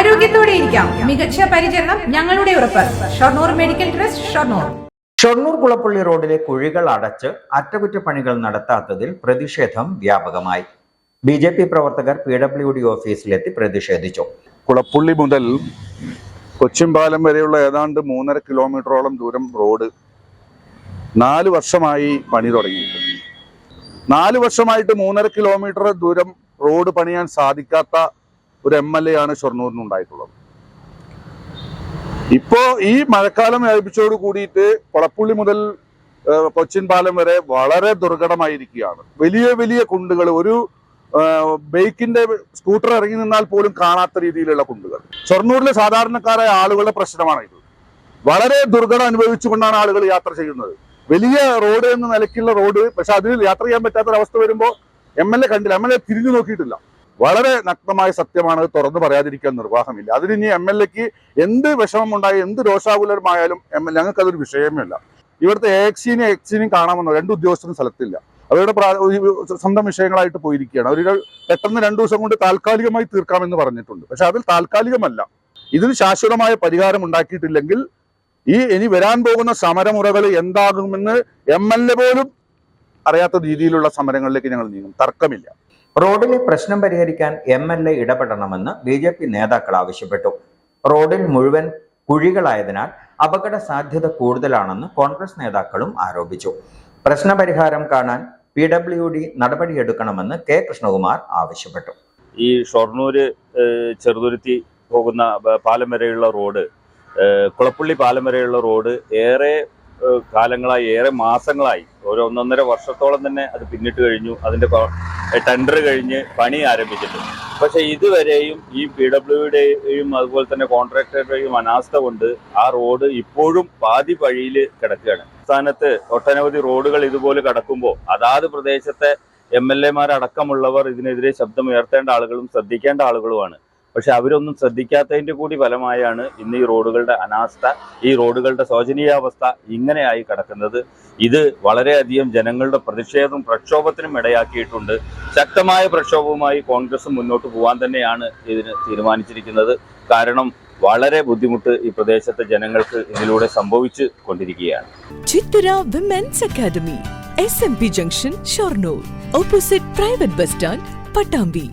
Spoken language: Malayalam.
ആരോഗ്യത്തോടെ ഇരിക്കാം. മികച്ച പരിചരണം ഞങ്ങളുടെ ഉറപ്പ്. Shoranur medical trust Shoranur. Shoranur Kulappully റോഡിലെ കുഴികൾ അടച്ച് അറ്റകുറ്റപ്പണികൾ നടത്താത്തതിൽ പ്രതിഷേധം വ്യാപകമായി. ബി ജെ പി പ്രവർത്തകർ പി ഡബ്ല്യു ഡി ഓഫീസിലെത്തി പ്രതിഷേധിച്ചു. കുളപ്പുള്ളി മുതൽ കൊച്ചിമ്പാലം വരെയുള്ള ഏതാണ്ട് മൂന്നര കിലോമീറ്ററോളം ദൂരം റോഡ് നാല് വർഷമായി പണി തുടങ്ങിയിട്ടുണ്ട്. നാല് വർഷമായിട്ട് മൂന്നര കിലോമീറ്റർ ദൂരം റോഡ് പണിയാൻ സാധിക്കാത്ത ഒരു എം എൽ എ ആണ് ഷൊർണൂരിനുണ്ടായിട്ടുള്ളത് ഇപ്പോ ഈ മഴക്കാലം ഏൽപ്പിച്ചോട് കൂടിയിട്ട് കൊളപ്പുള്ളി മുതൽ കൊച്ചിൻ പാലം വരെ വളരെ ദുർഘടമായിരിക്കുകയാണ്. വലിയ വലിയ കുണ്ടുകൾ ഒരു ബൈക്കിന്റെ സ്കൂട്ടർ ഇറങ്ങി നിന്നാൽ പോലും കാണാത്ത രീതിയിലുള്ള കുണ്ടുകൾ. ഷൊർണൂരിലെ സാധാരണക്കാരായ ആളുകളുടെ പ്രശ്നമാണ് ഇത്. വളരെ ദുർഘടം അനുഭവിച്ചുകൊണ്ടാണ് ആളുകൾ യാത്ര ചെയ്യുന്നത്. വലിയ റോഡ് എന്ന നിലയ്ക്കുള്ള റോഡ് പക്ഷെ അതിൽ യാത്ര ചെയ്യാൻ പറ്റാത്തൊരവസ്ഥ വരുമ്പോൾ എം എൽ എ കണ്ടില്ല. എം എൽ എ തിരിഞ്ഞു നോക്കിയിട്ടില്ല. വളരെ നഗ്നമായ സത്യമാണ്. തുറന്നു പറയാതിരിക്കാൻ നിർവാഹമില്ല. അതിന് എം എൽ എക്ക് എന്ത് വിഷമം ഉണ്ടായി എന്ത് രോഷാകുലമായാലും എം എൽ ഞങ്ങൾക്ക് അതൊരു വിഷയമല്ല ഇവിടുത്തെ എക്സിനെ എക്സിനെയും കാണാമെന്നോ? രണ്ട് ഉദ്യോഗസ്ഥരും സ്ഥലത്തില്ല. അവരുടെ സ്വന്തം വിഷയങ്ങളായിട്ട് പോയിരിക്കുകയാണ്. അവർ പെട്ടെന്ന് രണ്ടു ദിവസം കൊണ്ട് താൽക്കാലികമായി തീർക്കാമെന്ന് പറഞ്ഞിട്ടുണ്ട്. പക്ഷെ അതിൽ താൽക്കാലികമല്ല. ഇതിന് ശാശ്വതമായ പരിഹാരം ഉണ്ടാക്കിയിട്ടില്ലെങ്കിൽ ഈ ഇനി വരാൻ പോകുന്ന സമരമുറകൾ എന്താകുമെന്ന് എം എൽ എ പോലും അറിയാത്ത രീതിയിലുള്ള സമരങ്ങളിലേക്ക് ഞങ്ങൾ നീങ്ങും. തർക്കമില്ല. റോഡിലെ പ്രശ്നം പരിഹരിക്കാൻ എം എൽ എ ഇടപെടണമെന്ന് ബി ജെ പി നേതാക്കൾ ആവശ്യപ്പെട്ടു. റോഡിൽ മുഴുവൻ കുഴികളായതിനാൽ അപകട സാധ്യത കൂടുതലാണെന്ന് കോൺഗ്രസ് നേതാക്കളും ആരോപിച്ചു. പ്രശ്നപരിഹാരം കാണാൻ പി ഡബ്ല്യു ഡി നടപടിയെടുക്കണമെന്ന് കെ കൃഷ്ണകുമാർ ആവശ്യപ്പെട്ടു. ഈ ഷൊർണൂര് ചെറുതുരുത്തി പോകുന്ന പാലം വരെയുള്ള റോഡ് കുളപ്പള്ളി പാലം വരെയുള്ള റോഡ് ഏറെ കാലങ്ങളായി ഏറെ മാസങ്ങളായി ഒരു ഒന്നൊന്നര വർഷത്തോളം തന്നെ അത് പിന്നിട്ട് കഴിഞ്ഞു. അതിന്റെ ടെൻഡർ കഴിഞ്ഞ് പണി ആരംഭിച്ചിട്ടുണ്ട് പക്ഷെ ഇതുവരെയും ഈ പി ഡബ്ല്യുടെയും അതുപോലെ തന്നെ കോൺട്രാക്ടറുടെയും അനാസ്ഥ കൊണ്ട് ആ റോഡ് ഇപ്പോഴും പാതി വഴിയിൽ കിടക്കുകയാണ്. സംസ്ഥാനത്ത് ഒട്ടനവധി റോഡുകൾ ഇതുപോലെ കിടക്കുമ്പോൾ അതാത് പ്രദേശത്തെ എം എൽ എമാരടക്കമുള്ളവർ ഇതിനെതിരെ ശബ്ദമുയർത്തേണ്ട ആളുകളും ശ്രദ്ധിക്കേണ്ട ആളുകളുമാണ്. പക്ഷെ അവരൊന്നും ശ്രദ്ധിക്കാത്തതിന്റെ കൂടി ഫലമായാണ് ഇന്ന് ഈ റോഡുകളുടെ അനാസ്ഥ ഈ റോഡുകളുടെ ശോചനീയാവസ്ഥ ഇങ്ങനെയായി കിടക്കുന്നത്. ഇത് വളരെയധികം ജനങ്ങളുടെ പ്രതിഷേധവും പ്രക്ഷോഭത്തിനും ഇടയാക്കിയിട്ടുണ്ട്. ശക്തമായ പ്രക്ഷോഭവുമായി കോൺഗ്രസ് മുന്നോട്ട് പോകാൻ തന്നെയാണ് ഇതിന് തീരുമാനിച്ചിരിക്കുന്നത്. കാരണം വളരെ ബുദ്ധിമുട്ട് ഈ പ്രദേശത്തെ ജനങ്ങൾക്ക് ഇതിലൂടെ സംഭവിച്ചു കൊണ്ടിരിക്കുകയാണ്. Chithara women's academy S M P junction Shoranur opposite private bus stand Pattambi